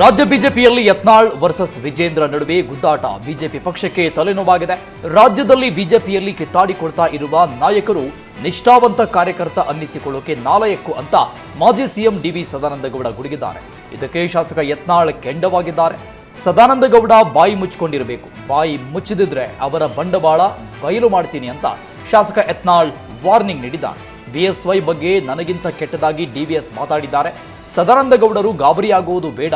ರಾಜ್ಯ ಬಿಜೆಪಿಯಲ್ಲಿ ಯತ್ನಾಳ್ ವರ್ಸಸ್ ವಿಜೇಂದ್ರ ನಡುವೆ ಗುದ್ದಾಟ. ಬಿಜೆಪಿ ಪಕ್ಷಕ್ಕೆ ತಲೆನೋವಾಗಿದೆ. ರಾಜ್ಯದಲ್ಲಿ ಬಿಜೆಪಿಯಲ್ಲಿ ಕಿತ್ತಾಡಿಕೊಳ್ತಾ ಇರುವ ನಾಯಕರು ನಿಷ್ಠಾವಂತ ಕಾರ್ಯಕರ್ತ ಅನ್ನಿಸಿಕೊಳ್ಳೋಕೆ ನಾಲಯಕ್ಕು ಅಂತ ಮಾಜಿ ಸಿಎಂ ಡಿವಿ ಸದಾನಂದಗೌಡ ಗುಡುಗಿದ್ದಾರೆ. ಇದಕ್ಕೆ ಶಾಸಕ ಯತ್ನಾಳ್ ಕೆಂಡವಾಗಿದ್ದಾರೆ. ಸದಾನಂದಗೌಡ ಬಾಯಿ ಮುಚ್ಚಿಕೊಂಡಿರಬೇಕು. ಬಾಯಿ ಮುಚ್ಚಿದ್ರೆ ಅವರ ಬಂಡವಾಳ ಬಯಲು ಮಾಡ್ತೀನಿ ಅಂತ ಶಾಸಕ ಯತ್ನಾಳ್ ವಾರ್ನಿಂಗ್ ನೀಡಿದ್ದಾರೆ. ಬಿಎಸ್ವೈ ಬಗ್ಗೆ ನನಗಿಂತ ಕೆಟ್ಟದಾಗಿ ಡಿವಿಎಸ್ ಮಾತಾಡಿದ್ದಾರೆ. ಸದಾನಂದಗೌಡರು ಗಾಬರಿಯಾಗುವುದು ಬೇಡ,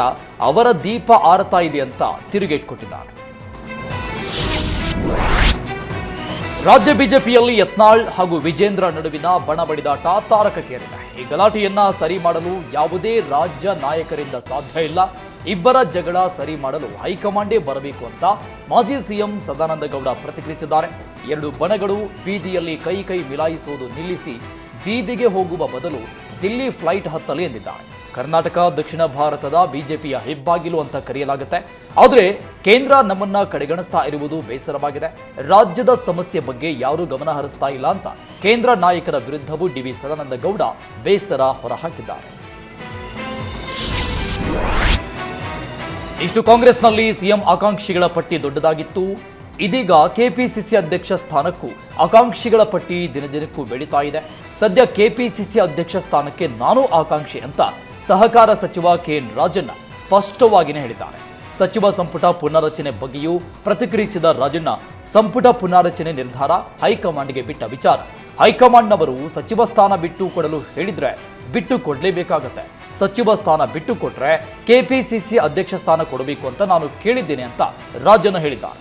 ಅವರ ದೀಪ ಆರತಾ ಇದೆ ಅಂತ ತಿರುಗೇಟ್ಕೊಟ್ಟಿದ್ದಾರೆ. ರಾಜ್ಯ ಬಿಜೆಪಿಯಲ್ಲಿ ಯತ್ನಾಳ್ ಹಾಗೂ ವಿಜೇಂದ್ರ ನಡುವಿನ ಬಣ ಬಡಿದಾಟ ತಾರಕಕ್ಕೇರಿದೆ. ಈ ಗಲಾಟೆಯನ್ನ ಸರಿ ಮಾಡಲು ಯಾವುದೇ ರಾಜ್ಯ ನಾಯಕರಿಂದ ಸಾಧ್ಯ ಇಲ್ಲ. ಇಬ್ಬರ ಜಗಳ ಸರಿ ಮಾಡಲು ಹೈಕಮಾಂಡೇ ಬರಬೇಕು ಅಂತ ಮಾಜಿ ಸಿಎಂ ಸದಾನಂದಗೌಡ ಪ್ರತಿಕ್ರಿಯಿಸಿದ್ದಾರೆ. ಎರಡು ಬಣಗಳು ಬೀದಿಯಲ್ಲಿ ಕೈ ಕೈ ಮಿಲಾಯಿಸುವುದು ನಿಲ್ಲಿಸಿ ಬೀದಿಗೆ ಹೋಗುವ ಬದಲು ದಿಲ್ಲಿ ಫ್ಲೈಟ್ ಹತ್ತಲಿ ಎಂದಿದ್ದಾರೆ. ಕರ್ನಾಟಕ, ದಕ್ಷಿಣ ಭಾರತದ ಬಿಜೆಪಿಯ ಹೆಬ್ಬಾಗಿಲು ಅಂತ ಕರೆಯಲಾಗುತ್ತೆ. ಆದರೆ ಕೇಂದ್ರ ನಮ್ಮನ್ನ ಕಡೆಗಣಿಸ್ತಾ ಇರುವುದು ಬೇಸರವಾಗಿದೆ. ರಾಜ್ಯದ ಸಮಸ್ಯೆ ಬಗ್ಗೆ ಯಾರೂ ಗಮನ ಹರಿಸ್ತಾ ಇಲ್ಲ ಅಂತ ಕೇಂದ್ರ ನಾಯಕರ ವಿರುದ್ಧವೂ ಡಿವಿ ಸದಾನಂದ ಗೌಡ ಬೇಸರ ಹೊರಹಾಕಿದ್ದಾರೆ. ಇಷ್ಟು ಕಾಂಗ್ರೆಸ್ನಲ್ಲಿ ಸಿಎಂ ಆಕಾಂಕ್ಷಿಗಳ ಪಟ್ಟಿ ದೊಡ್ಡದಾಗಿತ್ತು. ಇದೀಗ ಕೆಪಿಸಿಸಿ ಅಧ್ಯಕ್ಷ ಸ್ಥಾನಕ್ಕೂ ಆಕಾಂಕ್ಷಿಗಳ ಪಟ್ಟಿ ದಿನದಿನಕ್ಕೂ ಬೆಳೀತಾ ಇದೆ. ಸದ್ಯ ಕೆಪಿಸಿಸಿ ಅಧ್ಯಕ್ಷ ಸ್ಥಾನಕ್ಕೆ ನಾನು ಆಕಾಂಕ್ಷಿ ಅಂತ ಸಹಕಾರ ಸಚಿವ ಕೆಎನ್ ರಾಜಣ್ಣ ಸ್ಪಷ್ಟವಾಗಿಯೇ ಹೇಳಿದ್ದಾರೆ. ಸಚಿವ ಸಂಪುಟ ಪುನಾರಚನೆ ಬಗ್ಗೆಯೂ ಪ್ರತಿಕ್ರಿಯಿಸಿದ ರಾಜಣ್ಣ, ಸಂಪುಟ ಪುನಾರಚನೆ ನಿರ್ಧಾರ ಹೈಕಮಾಂಡ್ಗೆ ಬಿಟ್ಟ ವಿಚಾರ. ಹೈಕಮಾಂಡ್ನವರು ಸಚಿವ ಸ್ಥಾನ ಬಿಟ್ಟು ಕೊಡಲು ಹೇಳಿದ್ರೆ ಬಿಟ್ಟು ಕೊಡಲೇಬೇಕಾಗತ್ತೆ. ಸಚಿವ ಸ್ಥಾನ ಬಿಟ್ಟು ಕೊಟ್ರೆ ಕೆಪಿಸಿಸಿ ಅಧ್ಯಕ್ಷ ಸ್ಥಾನ ಕೊಡಬೇಕು ಅಂತ ನಾನು ಕೇಳಿದ್ದೇನೆ ಅಂತ ರಾಜಣ್ಣ ಹೇಳಿದ್ದಾರೆ.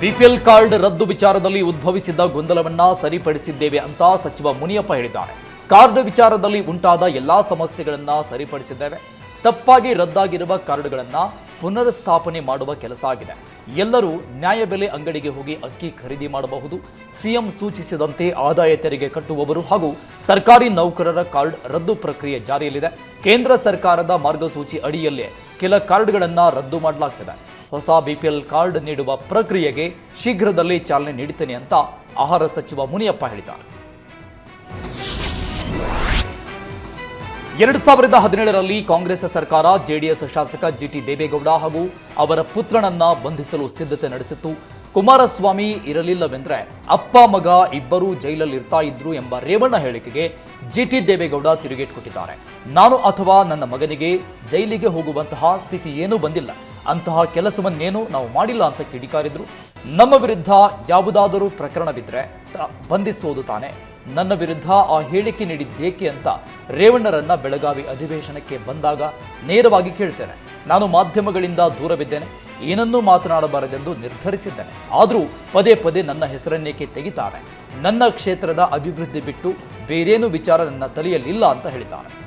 ಬಿಪಿಎಲ್ ಕಾರ್ಡ್ ರದ್ದು ವಿಚಾರದಲ್ಲಿ ಉದ್ಭವಿಸಿದ್ದ ಗೊಂದಲವನ್ನ ಸರಿಪಡಿಸಿದ್ದೇವೆ ಅಂತ ಸಚಿವ ಮುನಿಯಪ್ಪ ಹೇಳಿದ್ದಾರೆ. ಕಾರ್ಡ್ ವಿಚಾರದಲ್ಲಿ ಉಂಟಾದ ಎಲ್ಲಾ ಸಮಸ್ಯೆಗಳನ್ನ ಸರಿಪಡಿಸಿದ್ದೇವೆ. ತಪ್ಪಾಗಿ ರದ್ದಾಗಿರುವ ಕಾರ್ಡ್ಗಳನ್ನ ಪುನರ್ಸ್ಥಾಪನೆ ಮಾಡುವ ಕೆಲಸ ಆಗಿದೆ. ಎಲ್ಲರೂ ನ್ಯಾಯಬೆಲೆ ಅಂಗಡಿಗೆ ಹೋಗಿ ಅಕ್ಕಿ ಖರೀದಿ ಮಾಡಬಹುದು. ಸಿಎಂ ಸೂಚಿಸಿದಂತೆ ಆದಾಯ ತೆರಿಗೆ ಕಟ್ಟುವವರು ಹಾಗೂ ಸರ್ಕಾರಿ ನೌಕರರ ಕಾರ್ಡ್ ರದ್ದು ಪ್ರಕ್ರಿಯೆ ಜಾರಿಯಲ್ಲಿದೆ. ಕೇಂದ್ರ ಸರ್ಕಾರದ ಮಾರ್ಗಸೂಚಿ ಅಡಿಯಲ್ಲೇ ಕೆಲ ಕಾರ್ಡ್ಗಳನ್ನ ರದ್ದು ಮಾಡಲಾಗ್ತದೆ. ಹೊಸ ಬಿಪಿಎಲ್ ಕಾರ್ಡ್ ನೀಡುವ ಪ್ರಕ್ರಿಯೆಗೆ ಶೀಘ್ರದಲ್ಲೇ ಚಾಲನೆ ನೀಡುತ್ತೇನೆ ಅಂತ ಆಹಾರ ಸಚಿವ ಮುನಿಯಪ್ಪ ಹೇಳಿದ್ದಾರೆ. ಎರಡು ಸಾವಿರದ ಹದಿನೇಳರಲ್ಲಿ ಕಾಂಗ್ರೆಸ್ ಸರ್ಕಾರ ಜೆಡಿಎಸ್ ಶಾಸಕ ಜಿಟಿ ದೇವೇಗೌಡ ಹಾಗೂ ಅವರ ಪುತ್ರನನ್ನ ಬಂಧಿಸಲು ಸಿದ್ಧತೆ ನಡೆಸಿತ್ತು. ಕುಮಾರಸ್ವಾಮಿ ಇರಲಿಲ್ಲವೆಂದ್ರೆ ಅಪ್ಪ, ಮಗ ಇಬ್ಬರೂ ಜೈಲಲ್ಲಿ ಇರ್ತಾ ಇದ್ರು ಎಂಬ ರೇವಣ್ಣ ಹೇಳಿಕೆಗೆ ಜಿಟಿ ದೇವೇಗೌಡ ತಿರುಗೇಟ್ ಕೊಟ್ಟಿದ್ದಾರೆ. ನಾನು ಅಥವಾ ನನ್ನ ಮಗನಿಗೆ ಜೈಲಿಗೆ ಹೋಗುವಂತಹ ಸ್ಥಿತಿ ಏನೂ ಬಂದಿಲ್ಲ. ಅಂತಹ ಕೆಲಸವನ್ನೇನು ನಾವು ಮಾಡಿಲ್ಲ ಅಂತ ಕಿಡಿಕಾರಿದ್ರು. ನಮ್ಮ ವಿರುದ್ಧ ಯಾವುದಾದರೂ ಪ್ರಕರಣ ಬಿದ್ದರೆ ಬಂಧಿಸೋದು ತಾನೆ. ನನ್ನ ವಿರುದ್ಧ ಆ ಹೇಳಿಕೆ ನೀಡಿದ್ದೇಕೆ ಅಂತ ರೇವಣ್ಣರನ್ನ ಬೆಳಗಾವಿ ಅಧಿವೇಶನಕ್ಕೆ ಬಂದಾಗ ನೇರವಾಗಿ ಕೇಳ್ತೇನೆ. ನಾನು ಮಾಧ್ಯಮಗಳಿಂದ ದೂರವಿದ್ದೇನೆ. ಏನನ್ನೂ ಮಾತನಾಡಬಾರದೆಂದು ನಿರ್ಧರಿಸಿದ್ದೇನೆ. ಆದರೂ ಪದೇ ಪದೇ ನನ್ನ ಹೆಸರನ್ನೇಕೆ ತೆಗಿತಾರೆ. ನನ್ನ ಕ್ಷೇತ್ರದ ಅಭಿವೃದ್ಧಿ ಬಿಟ್ಟು ಬೇರೇನು ವಿಚಾರ ನನ್ನ ತಲೆಯಲ್ಲಿಲ್ಲ ಅಂತ ಹೇಳಿದ್ದಾರೆ.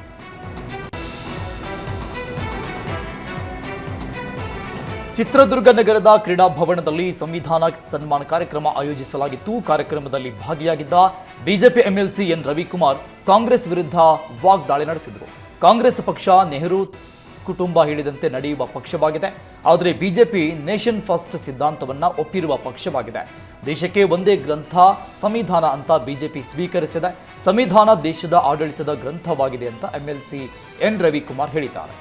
ಚಿತ್ರದುರ್ಗ ನಗರದ ಕ್ರೀಡಾಭವನದಲ್ಲಿ ಸಂವಿಧಾನ ಸನ್ಮಾನ ಕಾರ್ಯಕ್ರಮ ಆಯೋಜಿಸಲಾಗಿತ್ತು. ಕಾರ್ಯಕ್ರಮದಲ್ಲಿ ಭಾಗಿಯಾಗಿದ್ದ BJP MLC N Ravikumar Congress ವಿರುದ್ಧ ವಾಗ್ದಾಳಿ ನಡೆಸಿದರು. ಕಾಂಗ್ರೆಸ್ ಪಕ್ಷ ನೆಹರು ಕುಟುಂಬ ಹೇಳಿದಂತೆ ನಡೆಯುವ ಪಕ್ಷವಾಗಿದೆ. ಆದರೆ ಬಿಜೆಪಿ ನೇಷನ್ ಫಸ್ಟ್ ಸಿದ್ಧಾಂತವನ್ನ ಒಪ್ಪಿರುವ ಪಕ್ಷವಾಗಿದೆ. ದೇಶಕ್ಕೆ ಒಂದೇ ಗ್ರಂಥ, ಸಂವಿಧಾನ ಅಂತ ಬಿಜೆಪಿ ಸ್ವೀಕರಿಸಿದೆ. ಸಂವಿಧಾನ ದೇಶದ ಆಡಳಿತದ ಗ್ರಂಥವಾಗಿದೆ ಅಂತ ಎಂಎಲ್ಸಿ ಎನ್ ರವಿಕುಮಾರ್ ಹೇಳಿದ್ದಾರೆ.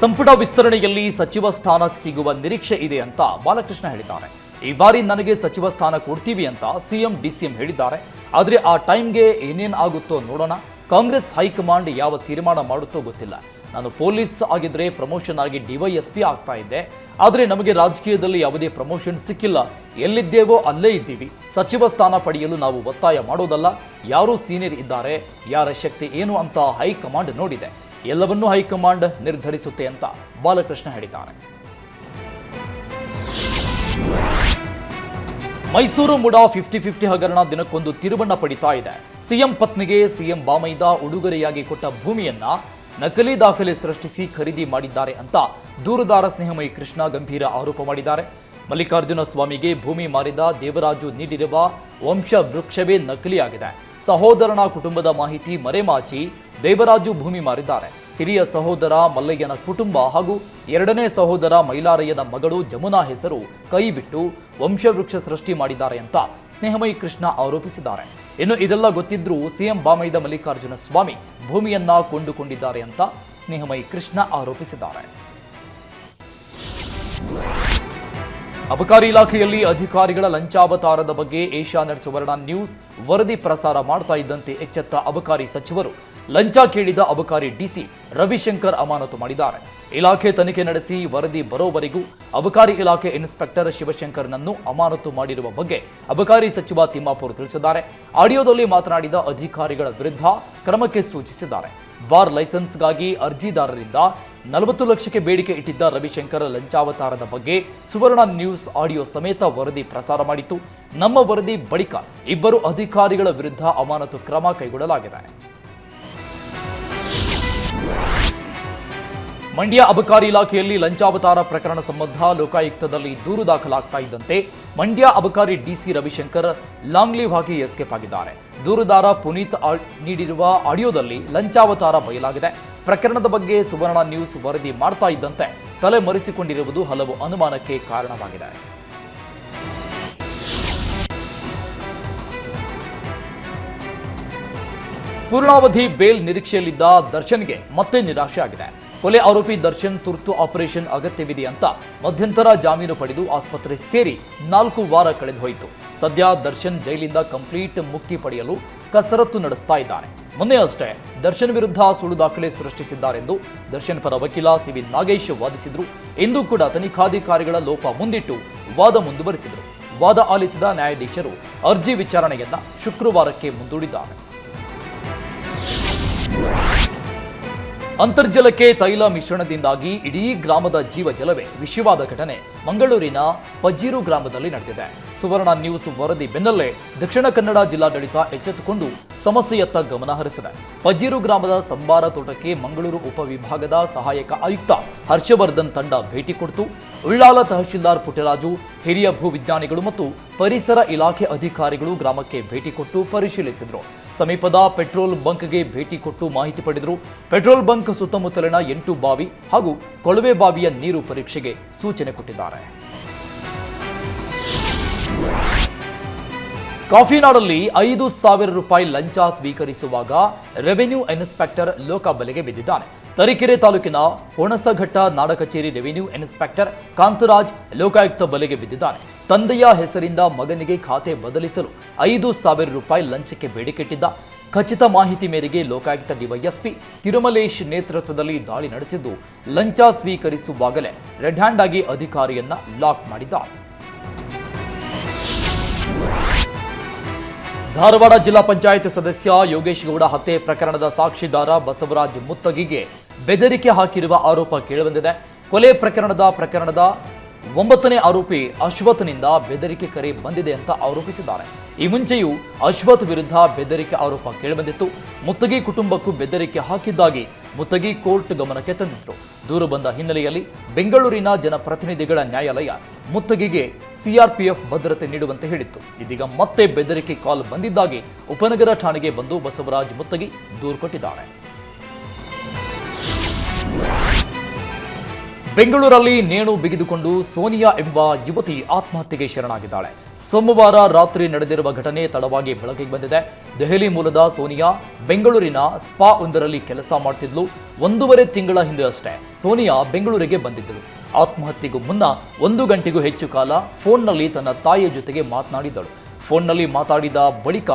ಸಂಪುಟ ವಿಸ್ತರಣೆಯಲ್ಲಿ ಸಚಿವ ಸ್ಥಾನ ಸಿಗುವ ನಿರೀಕ್ಷೆ ಇದೆ ಅಂತ ಬಾಲಕೃಷ್ಣ ಹೇಳಿದ್ದಾರೆ. ಈ ಬಾರಿ ನನಗೆ ಸಚಿವ ಸ್ಥಾನ ಕೊಡ್ತೀವಿ ಅಂತ ಸಿಎಂ, ಡಿಸಿಎಂ ಹೇಳಿದ್ದಾರೆ. ಆದರೆ ಆ ಟೈಮ್ಗೆ ಏನೇನ್ ಆಗುತ್ತೋ ನೋಡೋಣ. ಕಾಂಗ್ರೆಸ್ ಹೈಕಮಾಂಡ್ ಯಾವ ತೀರ್ಮಾನ ಮಾಡುತ್ತೋ ಗೊತ್ತಿಲ್ಲ. ನಾನು ಪೊಲೀಸ್ ಆಗಿದ್ರೆ ಪ್ರಮೋಷನ್ ಆಗಿ ಡಿವೈಎಸ್ಪಿ ಆಗ್ತಾ ಇದ್ದೆ. ಆದರೆ ನಮಗೆ ರಾಜಕೀಯದಲ್ಲಿ ಯಾವುದೇ ಪ್ರಮೋಷನ್ ಸಿಕ್ಕಿಲ್ಲ. ಎಲ್ಲಿದ್ದೇವೋ ಅಲ್ಲೇ ಇದ್ದೀವಿ. ಸಚಿವ ಸ್ಥಾನ ಪಡೆಯಲು ನಾವು ಒತ್ತಾಯ ಮಾಡೋದಲ್ಲ. ಯಾರು ಸೀನಿಯರ್ ಇದ್ದಾರೆ, ಯಾರ ಶಕ್ತಿ ಏನು ಅಂತ ಹೈಕಮಾಂಡ್ ನೋಡಿದೆ. ಎಲ್ಲವನ್ನೂ ಹೈಕಮಾಂಡ್ ನಿರ್ಧರಿಸುತ್ತೆ ಅಂತ ಬಾಲಕೃಷ್ಣ ಹೇಳಿದ್ದಾರೆ. ಮೈಸೂರು ಮುಡಾ ಫಿಫ್ಟಿ ಫಿಫ್ಟಿ ಹಗರಣ ದಿನಕ್ಕೊಂದು ತಿರುವಣ್ಣ ಪಡಿತಾ ಇದೆ. ಸಿಎಂ ಪತ್ನಿಗೆ ಸಿಎಂ ಬಾಮೈದ ಉಡುಗೊರೆಯಾಗಿ ಕೊಟ್ಟ ಭೂಮಿಯನ್ನ ನಕಲಿ ದಾಖಲೆ ಸೃಷ್ಟಿಸಿ ಖರೀದಿ ಮಾಡಿದ್ದಾರೆ ಅಂತ ದೂರುದಾರ ಸ್ನೇಹಮಯಿ ಕೃಷ್ಣ ಗಂಭೀರ ಆರೋಪ ಮಾಡಿದ್ದಾರೆ. ಮಲ್ಲಿಕಾರ್ಜುನ ಸ್ವಾಮಿಗೆ ಭೂಮಿ ಮಾರಿದ ದೇವರಾಜು ನೀಡಿರುವ ವಂಶ ವೃಕ್ಷವೇ ನಕಲಿಯಾಗಿದೆ. ಸಹೋದರನ ಕುಟುಂಬದ ಮಾಹಿತಿ ಮರೆಮಾಚಿ ದೇವರಾಜು ಭೂಮಿ ಮಾರಿದ್ದಾರೆ. ಹಿರಿಯ ಸಹೋದರ ಮಲ್ಲಯ್ಯನ ಕುಟುಂಬ ಹಾಗೂ ಎರಡನೇ ಸಹೋದರ ಮೈಲಾರಯ್ಯನ ಮಗಳು ಜಮುನಾ ಹೆಸರು ಕೈ ಬಿಟ್ಟು ವಂಶವೃಕ್ಷ ಸೃಷ್ಟಿ ಮಾಡಿದ್ದಾರೆ ಅಂತ ಸ್ನೇಹಮಯಿ ಕೃಷ್ಣ ಆರೋಪಿಸಿದ್ದಾರೆ. ಇನ್ನು ಇದೆಲ್ಲ ಗೊತ್ತಿದ್ರೂ ಸಿಎಂ ಬಾಮೈದ ಮಲ್ಲಿಕಾರ್ಜುನ ಸ್ವಾಮಿ ಭೂಮಿಯನ್ನ ಕೊಂಡುಕೊಂಡಿದ್ದಾರೆ ಅಂತ ಸ್ನೇಹಮಯಿ ಕೃಷ್ಣ ಆರೋಪಿಸಿದ್ದಾರೆ. ಅಬಕಾರಿ ಇಲಾಖೆಯಲ್ಲಿ ಅಧಿಕಾರಿಗಳ ಲಂಚಾವತಾರದ ಬಗ್ಗೆ ಏಷ್ಯಾನೆಟ್ ಸುವರ್ಣ ನ್ಯೂಸ್ ವರದಿ ಪ್ರಸಾರ ಮಾಡ್ತಾ ಇದ್ದಂತೆ ಎಚ್ಚೆತ್ತ ಅಬಕಾರಿ ಸಚಿವರು ಲಂಚ ಕೇಳಿದ ಅಬಕಾರಿ ಡಿಸಿ ರವಿಶಂಕರ್ ಅಮಾನತು ಮಾಡಿದ್ದಾರೆ. ಇಲಾಖೆ ತನಿಖೆ ನಡೆಸಿ ವರದಿ ಬರೋವರೆಗೂ ಅಬಕಾರಿ ಇಲಾಖೆ ಇನ್ಸ್ಪೆಕ್ಟರ್ ಶಿವಶಂಕರ್ನನ್ನು ಅಮಾನತು ಮಾಡಿರುವ ಬಗ್ಗೆ ಅಬಕಾರಿ ಸಚಿವ ತಿಮ್ಮಾಪುರ್ ತಿಳಿಸಿದ್ದಾರೆ. ಆಡಿಯೋದಲ್ಲಿ ಮಾತನಾಡಿದ ಅಧಿಕಾರಿಗಳ ವಿರುದ್ಧ ಕ್ರಮಕ್ಕೆ ಸೂಚಿಸಿದ್ದಾರೆ. ಬಾರ್ ಲೈಸೆನ್ಸ್ಗಾಗಿ ಅರ್ಜಿದಾರರಿಂದ ನಲವತ್ತು ಲಕ್ಷಕ್ಕೆ ಬೇಡಿಕೆ ಇಟ್ಟಿದ್ದ ರವಿಶಂಕರ್ ಲಂಚಾವತಾರದ ಬಗ್ಗೆ ಸುವರ್ಣ ನ್ಯೂಸ್ ಆಡಿಯೋ ಸಮೇತ ವರದಿ ಪ್ರಸಾರ ಮಾಡಿತ್ತು. ನಮ್ಮ ವರದಿ ಬಳಿಕ ಇಬ್ಬರು ಅಧಿಕಾರಿಗಳ ವಿರುದ್ಧ ಅಮಾನತು ಕ್ರಮ ಕೈಗೊಳ್ಳಲಾಗಿದೆ. ಮಂಡ್ಯ ಅಬಕಾರಿ ಇಲಾಖೆಯಲ್ಲಿ ಲಂಚಾವತಾರ ಪ್ರಕರಣ ಸಂಬಂಧ ಲೋಕಾಯುಕ್ತದಲ್ಲಿ ದೂರು ದಾಖಲಾಗ್ತಾ ಇದ್ದಂತೆ ಮಂಡ್ಯ ಅಬಕಾರಿ ಡಿಸಿ ರವಿಶಂಕರ್ ಲಾಂಗ್ ಲೀವ್ ಹಾಕಿ ಎಸ್ಕೇಪ್ ಆಗಿದ್ದಾರೆ. ದೂರುದಾರ ಪುನೀತ್ ನೀಡಿರುವ ಆಡಿಯೋದಲ್ಲಿ ಲಂಚಾವತಾರ ಬಯಲಾಗಿದೆ. ಪ್ರಕರಣದ ಬಗ್ಗೆ ಸುವರ್ಣ ನ್ಯೂಸ್ ವರದಿ ಮಾಡ್ತಾ ಇದ್ದಂತೆ ತಲೆ ಮರೆಸಿಕೊಂಡಿರುವುದು ಹಲವು ಅನುಮಾನಕ್ಕೆ ಕಾರಣವಾಗಿದೆ. ಪೂರ್ಣಾವಧಿ ಬೇಲ್ ನಿರೀಕ್ಷೆಯಲ್ಲಿದ್ದ ದರ್ಶನ್ಗೆ ಮತ್ತೆ ನಿರಾಶೆ ಆಗಿದೆ ಕೊಲೆ ಆರೋಪಿ ದರ್ಶನ್ ತುರ್ತು ಆಪರೇಷನ್ ಅಗತ್ಯವಿದೆ ಅಂತ ಮಧ್ಯಂತರ ಜಾಮೀನು ಪಡೆದು ಆಸ್ಪತ್ರೆ ಸೇರಿ ನಾಲ್ಕು ವಾರ ಕಳೆದು ಹೋಯಿತು. ಸದ್ಯ ದರ್ಶನ್ ಜೈಲಿಂದ ಕಂಪ್ಲೀಟ್ ಮುಕ್ತಿ ಪಡೆಯಲು ಕಸರತ್ತು ನಡೆಸ್ತಾ ಇದ್ದಾನೆ. ಮೊನ್ನೆ ಅಷ್ಟೇ ದರ್ಶನ್ ವಿರುದ್ಧ ಸುಳ್ಳು ದಾಖಲೆ ಸೃಷ್ಟಿಸಿದ್ದಾರೆಂದು ದರ್ಶನ್ ಪರ ವಕೀಲ ಸಿವಿ ನಾಗೇಶ್ ವಾದಿಸಿದ್ರು. ಇಂದು ಕೂಡ ತನಿಖಾಧಿಕಾರಿಗಳ ಲೋಪ ಮುಂದಿಟ್ಟು ವಾದ ಮುಂದುವರಿಸಿದರು. ವಾದ ಆಲಿಸಿದ ನ್ಯಾಯಾಧೀಶರು ಅರ್ಜಿ ವಿಚಾರಣೆಯನ್ನ ಶುಕ್ರವಾರಕ್ಕೆ ಮುಂದೂಡಿದ್ದಾರೆ. ಅಂತರ್ಜಲಕ್ಕೆ ತೈಲ ಮಿಶ್ರಣದಿಂದಾಗಿ ಇಡೀ ಗ್ರಾಮದ ಜೀವ ಜಲವೇ ವಿಷಯವಾದ ಘಟನೆ. ಮಂಗಳೂರಿನ ಪಜ್ಜೀರು ಗ್ರಾಮದಲ್ಲಿ ನಡೆದಿದೆ. ಸುವರ್ಣ ನ್ಯೂಸ್ ವರದಿ ಬೆನ್ನಲ್ಲೇ ದಕ್ಷಿಣ ಕನ್ನಡ ಜಿಲ್ಲಾಡಳಿತ ಎಚ್ಚೆತ್ತುಕೊಂಡು ಸಮಸ್ಯೆಯತ್ತ ಗಮನ ಹರಿಸಿದೆ. ಪಜ್ಜೀರು ಗ್ರಾಮದ ಸಂಬಾರ ತೋಟಕ್ಕೆ ಮಂಗಳೂರು ಉಪವಿಭಾಗದ ಸಹಾಯಕ ಆಯುಕ್ತ ಹರ್ಷವರ್ಧನ್ ತಂಡ ಭೇಟಿ ಕೊಡ್ತು. ಉಳ್ಳಾಲ ತಹಶೀಲ್ದಾರ್ ಪುಟ್ಟರಾಜು, ಹಿರಿಯ ಭೂವಿಜ್ಞಾನಿಗಳು ಮತ್ತು ಪರಿಸರ ಇಲಾಖೆ ಅಧಿಕಾರಿಗಳು ಗ್ರಾಮಕ್ಕೆ ಭೇಟಿ ಕೊಟ್ಟು ಪರಿಶೀಲಿಸಿದ್ರು. ಸಮೀಪದ ಪೆಟ್ರೋಲ್ ಬಂಕ್ಗೆ ಭೇಟಿ ಕೊಟ್ಟು ಮಾಹಿತಿ ಪಡೆದರು. ಪೆಟ್ರೋಲ್ ಬಂಕ್ ಸುತ್ತಮುತ್ತಲಿನ ಎಂಟು ಬಾವಿ ಹಾಗೂ ಕೊಳವೆ ಬಾವಿಯ ನೀರು ಪರೀಕ್ಷೆಗೆ ಸೂಚನೆ ಕೊಟ್ಟಿದ್ದಾರೆ. ಕಾಫಿನಾಡಲ್ಲಿ ಐದು ಸಾವಿರ ರೂಪಾಯಿ ಲಂಚ ಸ್ವೀಕರಿಸುವಾಗ ರೆವೆನ್ಯೂ ಇನ್ಸ್ಪೆಕ್ಟರ್ ಲೋಕ ಬಲೆಗೆ ಬಿದ್ದಿದ್ದಾನೆ. ತರೀಕೆರೆ ತಾಲೂಕಿನ ಹೊಣಸಘಟ್ಟ ನಾಡ ಕಚೇರಿ ರೆವೆನ್ಯೂ ಇನ್ಸ್ಪೆಕ್ಟರ್ ಕಾಂತರಾಜ್ ಲೋಕಾಯುಕ್ತ ಬಲೆಗೆ ಬಿದ್ದಿದ್ದಾನೆ. ತಂದೆಯ ಹೆಸರಿಂದ ಮಗನಿಗೆ ಖಾತೆ ಬದಲಿಸಲು ಐದು ಸಾವಿರ ರೂಪಾಯಿ ಲಂಚಕ್ಕೆ ಬೇಡಿಕೆಟ್ಟಿದ್ದ. ಖಚಿತ ಮಾಹಿತಿ ಮೇರೆಗೆ ಲೋಕಾಯುಕ್ತ ಡಿವೈಎಸ್ಪಿ ತಿರುಮಲೇಶ್ ನೇತೃತ್ವದಲ್ಲಿ ದಾಳಿ ನಡೆಸಿದ್ದು, ಲಂಚ ಸ್ವೀಕರಿಸುವಾಗಲೇ ರೆಡ್ ಹ್ಯಾಂಡ್ ಆಗಿ ಅಧಿಕಾರಿಯನ್ನ ಲಾಕ್ ಮಾಡಿದ್ದ. ಧಾರವಾಡ ಜಿಲ್ಲಾ ಪಂಚಾಯತ್ ಸದಸ್ಯ ಯೋಗೇಶ್ ಗೌಡ ಹತ್ಯೆ ಪ್ರಕರಣದ ಸಾಕ್ಷಿದಾರ ಬಸವರಾಜ್ ಮುತ್ತಗಿಗೆ ಬೆದರಿಕೆ ಹಾಕಿರುವ ಆರೋಪ ಕೇಳಿಬಂದಿದೆ. ಕೊಲೆ ಪ್ರಕರಣದ ಪ್ರಕರಣದ ಒಂಬತ್ತನೇ ಆರೋಪಿ ಅಶ್ವತ್ನಿಂದ ಬೆದರಿಕೆ ಕರೆ ಬಂದಿದೆ ಅಂತ ಆರೋಪಿಸಿದ್ದಾರೆ. ಈ ಮುಂಚೆಯೂ ಅಶ್ವಥ್ ವಿರುದ್ಧ ಬೆದರಿಕೆ ಆರೋಪ ಕೇಳಿಬಂದಿತ್ತು. ಮುತ್ತಗಿ ಕುಟುಂಬಕ್ಕೂ ಬೆದರಿಕೆ ಹಾಕಿದ್ದಾಗಿ ಮುತ್ತಗಿ ಕೋರ್ಟ್ ಗಮನಕ್ಕೆ ತಂದಿತ್ತು. ದೂರು ಬಂದ ಹಿನ್ನೆಲೆಯಲ್ಲಿ ಬೆಂಗಳೂರಿನ ಜನಪ್ರತಿನಿಧಿಗಳ ನ್ಯಾಯಾಲಯ ಮುತ್ತಗಿಗೆ ಸಿಆರ್ಪಿಎಫ್ ಭದ್ರತೆ ನೀಡುವಂತೆ ಹೇಳಿತ್ತು. ಇದೀಗ ಮತ್ತೆ ಬೆದರಿಕೆ ಕಾಲ್ ಬಂದಿದ್ದಾಗಿ ಉಪನಗರ ಠಾಣೆಗೆ ಬಂದು ಬಸವರಾಜ್ ಮುತ್ತಗಿ ದೂರು ಕೊಟ್ಟಿದ್ದಾರೆ. ಬೆಂಗಳೂರಲ್ಲಿ ನೇಣು ಬಿಗಿದುಕೊಂಡು ಸೋನಿಯಾ ಎಂಬ ಯುವತಿ ಆತ್ಮಹತ್ಯೆಗೆ ಶರಣಾಗಿದ್ದಾಳೆ. ಸೋಮವಾರ ರಾತ್ರಿ ನಡೆದಿರುವ ಘಟನೆ ತಡವಾಗಿ ಬೆಳಕಿಗೆ ಬಂದಿದೆ. ದೆಹಲಿ ಮೂಲದ ಸೋನಿಯಾ ಬೆಂಗಳೂರಿನ ಸ್ಪಾ ಒಂದರಲ್ಲಿ ಕೆಲಸ ಮಾಡ್ತಿದ್ಲು. ಒಂದೂವರೆ ತಿಂಗಳ ಹಿಂದೆ ಅಷ್ಟೇ ಸೋನಿಯಾ ಬೆಂಗಳೂರಿಗೆ ಬಂದಿದ್ದಳು ಆತ್ಮಹತ್ಯೆಗೂ ಮುನ್ನ ಒಂದು ಗಂಟೆಗೂ ಹೆಚ್ಚು ಕಾಲ ಫೋನ್ನಲ್ಲಿ ತನ್ನ ತಾಯಿಯ ಜೊತೆಗೆ ಮಾತನಾಡಿದ್ದಳು. ಫೋನ್ನಲ್ಲಿ ಮಾತಾಡಿದ ಬಳಿಕ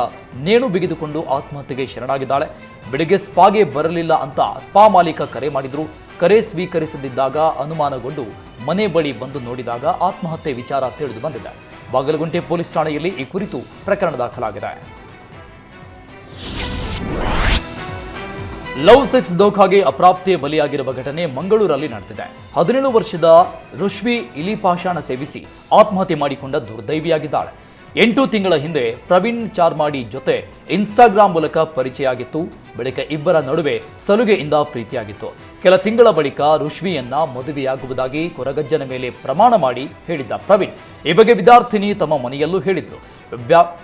ನೇಣು ಬಿಗಿದುಕೊಂಡು ಆತ್ಮಹತ್ಯೆಗೆ ಶರಣಾಗಿದ್ದಾಳೆ. ಬೆಳಿಗ್ಗೆ ಸ್ಪಾಗೆ ಬರಲಿಲ್ಲ ಅಂತ ಸ್ಪಾ ಮಾಲೀಕ ಕರೆ ಮಾಡಿದ್ರು. ಕರೆ ಸ್ವೀಕರಿಸದಿದ್ದಾಗ ಅನುಮಾನಗೊಂಡು ಮನೆ ಬಳಿ ಬಂದು ನೋಡಿದಾಗ ಆತ್ಮಹತ್ಯೆ ವಿಚಾರ ತಿಳಿದು ಬಂದಿದೆ. ಬಾಗಲಗುಂಟೆ ಪೊಲೀಸ್ ಠಾಣೆಯಲ್ಲಿ ಈ ಕುರಿತು ಪ್ರಕರಣ ದಾಖಲಾಗಿದೆ. ಲವ್, ಸೆಕ್ಸ್ ದೋಖಾಗೆ ಅಪ್ರಾಪ್ತಿಯ ಬಲಿಯಾಗಿರುವ ಘಟನೆ ಮಂಗಳೂರಲ್ಲಿ ನಡೆದಿದೆ. ಹದಿನೇಳು ವರ್ಷದ ರುಶ್ವಿ ಇಲಿಪಾಷಾಣ ಸೇವಿಸಿ ಆತ್ಮಹತ್ಯೆ ಮಾಡಿಕೊಂಡ ದುರ್ದೈವಿಯಾಗಿದ್ದಾಳೆ. ಎಂಟು ತಿಂಗಳ ಹಿಂದೆ ಪ್ರವೀಣ್ ಚಾರ್ಮಾಡಿ ಜೊತೆ ಇನ್ಸ್ಟಾಗ್ರಾಂ ಮೂಲಕ ಪರಿಚಯ ಆಗಿತ್ತು ಬಳಿಕ ಇಬ್ಬರ ನಡುವೆ ಸಲುಗೆಯಿಂದ ಪ್ರೀತಿಯಾಗಿತ್ತು. ಕೆಲ ತಿಂಗಳ ಬಳಿಕ ರುಶ್ಮಿಯನ್ನ ಮದುವೆಯಾಗುವುದಾಗಿ ಕೊರಗಜ್ಜನ ಮೇಲೆ ಪ್ರಮಾಣ ಮಾಡಿ ಹೇಳಿದ್ದ ಪ್ರವೀಣ್. ಈ ಬಗ್ಗೆ ವಿದ್ಯಾರ್ಥಿನಿ ತಮ್ಮ ಮನೆಯಲ್ಲೂ ಹೇಳಿದ್ರು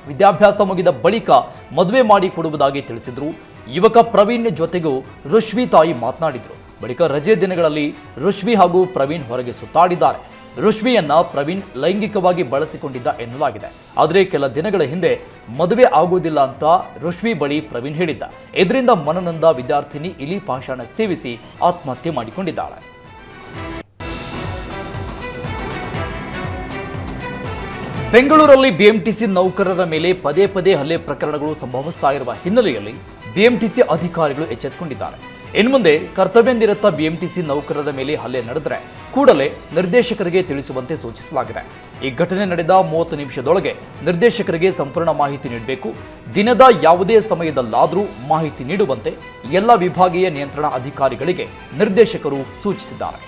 ವಿದ್ಯಾಭ್ಯಾಸ ಮುಗಿದ ಬಳಿಕ ಮದುವೆ ಮಾಡಿ ಕೊಡುವುದಾಗಿ ತಿಳಿಸಿದ್ರು. ಯುವಕ ಪ್ರವೀಣ್ ಜೊತೆಗೂ ರುಶ್ಮಿ ತಾಯಿ ಮಾತನಾಡಿದ್ರು. ಬಳಿಕ ರಜೆ ದಿನಗಳಲ್ಲಿ ರುಶ್ಮಿ ಹಾಗೂ ಪ್ರವೀಣ್ ಹೊರಗೆ ಸುತ್ತಾಡಿದ್ದಾರೆ. ರುಶ್ಮಿಯನ್ನ ಪ್ರವೀಣ್ ಲೈಂಗಿಕವಾಗಿ ಬಳಸಿಕೊಂಡಿದ್ದ ಎನ್ನಲಾಗಿದೆ. ಆದರೆ ಕೆಲ ದಿನಗಳ ಹಿಂದೆ ಮದುವೆ ಆಗುವುದಿಲ್ಲ ಅಂತ ರುಶ್ಮಿ ಬಳಿ ಪ್ರವೀಣ್ ಹೇಳಿದ್ದ. ಇದರಿಂದ ಮನನೊಂದ ವಿದ್ಯಾರ್ಥಿನಿ ಇಲಿ ಪಾಷಾಣ ಸೇವಿಸಿ ಆತ್ಮಹತ್ಯೆ ಮಾಡಿಕೊಂಡಿದ್ದಾಳೆ. ಬೆಂಗಳೂರಲ್ಲಿ ಬಿಎಂಟಿಸಿ ನೌಕರರ ಮೇಲೆ ಪದೇ ಪದೇ ಹಲ್ಲೆ ಪ್ರಕರಣಗಳು ಸಂಭವಿಸ್ತಾ ಇರುವ ಹಿನ್ನೆಲೆಯಲ್ಲಿ ಬಿಎಂಟಿಸಿ ಅಧಿಕಾರಿಗಳು ಎಚ್ಚೆತ್ತುಕೊಂಡಿದ್ದಾರೆ ಇನ್ನು ಮುಂದೆ ಕರ್ತವ್ಯನಿರತ ಬಿಎಂಟಿಸಿ ನೌಕರರ ಮೇಲೆ ಹಲ್ಲೆ ನಡೆದರೆ ಕೂಡಲೇ ನಿರ್ದೇಶಕರಿಗೆ ತಿಳಿಸುವಂತೆ ಸೂಚಿಸಲಾಗಿದೆ. ಈ ಘಟನೆ ನಡೆದ ಮೂವತ್ತು ನಿಮಿಷದೊಳಗೆ ನಿರ್ದೇಶಕರಿಗೆ ಸಂಪೂರ್ಣ ಮಾಹಿತಿ ನೀಡಬೇಕು. ದಿನದ ಯಾವುದೇ ಸಮಯದಲ್ಲಾದರೂ ಮಾಹಿತಿ ನೀಡುವಂತೆ ಎಲ್ಲ ವಿಭಾಗೀಯ ನಿಯಂತ್ರಣ ಅಧಿಕಾರಿಗಳಿಗೆ ನಿರ್ದೇಶಕರು ಸೂಚಿಸಿದ್ದಾರೆ.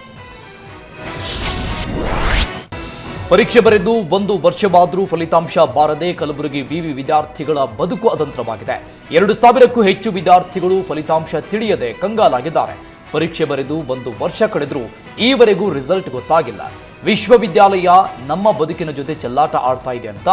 ಪರೀಕ್ಷೆ ಬರೆದು ಒಂದು ವರ್ಷವಾದರೂ ಫಲಿತಾಂಶ ಬಾರದೆ ಕಲಬುರಗಿ ವಿವಿ ವಿದ್ಯಾರ್ಥಿಗಳ ಬದುಕು ಅತಂತ್ರವಾಗಿದೆ ಎರಡು ಸಾವಿರಕ್ಕೂ ಹೆಚ್ಚು ವಿದ್ಯಾರ್ಥಿಗಳು ಫಲಿತಾಂಶ ತಿಳಿಯದೆ ಕಂಗಾಲಾಗಿದ್ದಾರೆ. ಪರೀಕ್ಷೆ ಬರೆದು ಒಂದು ವರ್ಷ ಕಳೆದರೂ ಈವರೆಗೂ ರಿಸಲ್ಟ್ ಗೊತ್ತಾಗಿಲ್ಲ. ವಿಶ್ವವಿದ್ಯಾಲಯ ನಮ್ಮ ಬದುಕಿನ ಜೊತೆ ಚೆಲ್ಲಾಟ ಆಡ್ತಾ ಇದೆ ಅಂತ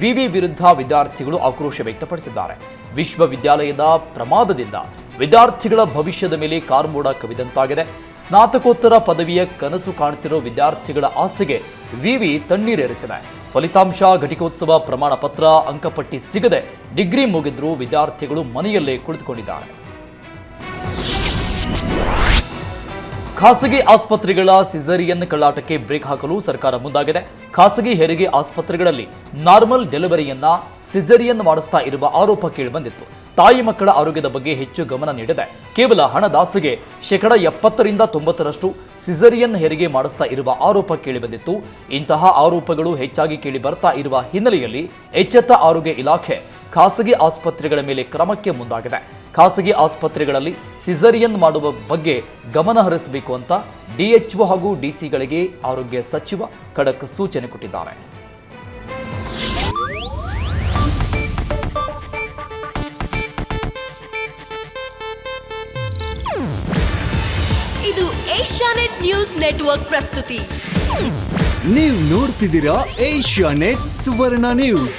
ವಿವಿ ವಿರುದ್ಧ ವಿದ್ಯಾರ್ಥಿಗಳು ಆಕ್ರೋಶ ವ್ಯಕ್ತಪಡಿಸಿದ್ದಾರೆ. ವಿಶ್ವವಿದ್ಯಾಲಯದ ಪ್ರಮಾದದಿಂದ ವಿದ್ಯಾರ್ಥಿಗಳ ಭವಿಷ್ಯದ ಮೇಲೆ ಕಾರ್ಮೋಡ ಕವಿದಂತಾಗಿದೆ. ಸ್ನಾತಕೋತ್ತರ ಪದವಿಯ ಕನಸು ಕಾಣುತ್ತಿರುವ ವಿದ್ಯಾರ್ಥಿಗಳ ಆಸೆಗೆ ವಿವಿ ತಣ್ಣೀರೆರಚಿದೆ ಫಲಿತಾಂಶ, ಘಟಿಕೋತ್ಸವ ಪ್ರಮಾಣ ಪತ್ರ ಅಂಕಪಟ್ಟಿ ಸಿಗದೆ ಡಿಗ್ರಿ ಮುಗಿದ್ರೂ ವಿದ್ಯಾರ್ಥಿಗಳು ಮನೆಯಲ್ಲೇ ಕುಳಿತುಕೊಂಡಿದ್ದಾರೆ. ಖಾಸಗಿ ಆಸ್ಪತ್ರೆಗಳ ಸಿಸರಿಯನ್ ಕಳ್ಳಾಟಕ್ಕೆ ಬ್ರೇಕ್ ಹಾಕಲು ಸರ್ಕಾರ ಮುಂದಾಗಿದೆ. ಖಾಸಗಿ ಹೆರಿಗೆ ಆಸ್ಪತ್ರೆಗಳಲ್ಲಿ ನಾರ್ಮಲ್ ಡೆಲಿವರಿಯನ್ನ ಸಿಸರಿಯನ್ ಮಾಡಿಸ್ತಾ ಇರುವ ಆರೋಪ ಕೇಳಿಬಂದಿತ್ತು. ತಾಯಿ ಮಕ್ಕಳ ಆರೋಗ್ಯದ ಬಗ್ಗೆ ಹೆಚ್ಚು ಗಮನ ನೀಡಿದೆ ಕೇವಲ ಹಣದಾಸೆಗೆ ಶೇಕಡ ಎಪ್ಪತ್ತರಿಂದ ತೊಂಬತ್ತರಷ್ಟು ಸಿಸರಿಯನ್ ಹೆರಿಗೆ ಮಾಡಿಸ್ತಾ ಇರುವ ಆರೋಪ ಕೇಳಿಬಂದಿತ್ತು. ಇಂತಹ ಆರೋಪಗಳು ಹೆಚ್ಚಾಗಿ ಕೇಳಿ ಬರ್ತಾ ಇರುವ ಹಿನ್ನೆಲೆಯಲ್ಲಿ ಎಚ್ಚೆತ್ತ ಆರೋಗ್ಯ ಇಲಾಖೆ ಖಾಸಗಿ ಆಸ್ಪತ್ರೆಗಳ ಮೇಲೆ ಕ್ರಮಕ್ಕೆ ಮುಂದಾಗಿದೆ. ಖಾಸಗಿ ಆಸ್ಪತ್ರೆಗಳಲ್ಲಿ ಸಿಸರಿಯನ್ ಮಾಡುವ ಬಗ್ಗೆ ಗಮನ ಹರಿಸಬೇಕು ಅಂತ ಡಿಎಚ್ಒ ಹಾಗೂ ಡಿಸಿಗಳಿಗೆ ಆರೋಗ್ಯ ಸಚಿವ ಖಡಕ್ ಸೂಚನೆ ಕೊಟ್ಟಿದ್ದಾರೆ. ಇದು ಏಷ್ಯಾನೆಟ್ ನ್ಯೂಸ್ ನೆಟ್ವರ್ಕ್ ಪ್ರಸ್ತುತಿ. ನೀವು ನೋಡ್ತಿದ್ದೀರಾ ಏಷ್ಯಾ ನೆಟ್ ಸುವರ್ಣ ನ್ಯೂಸ್.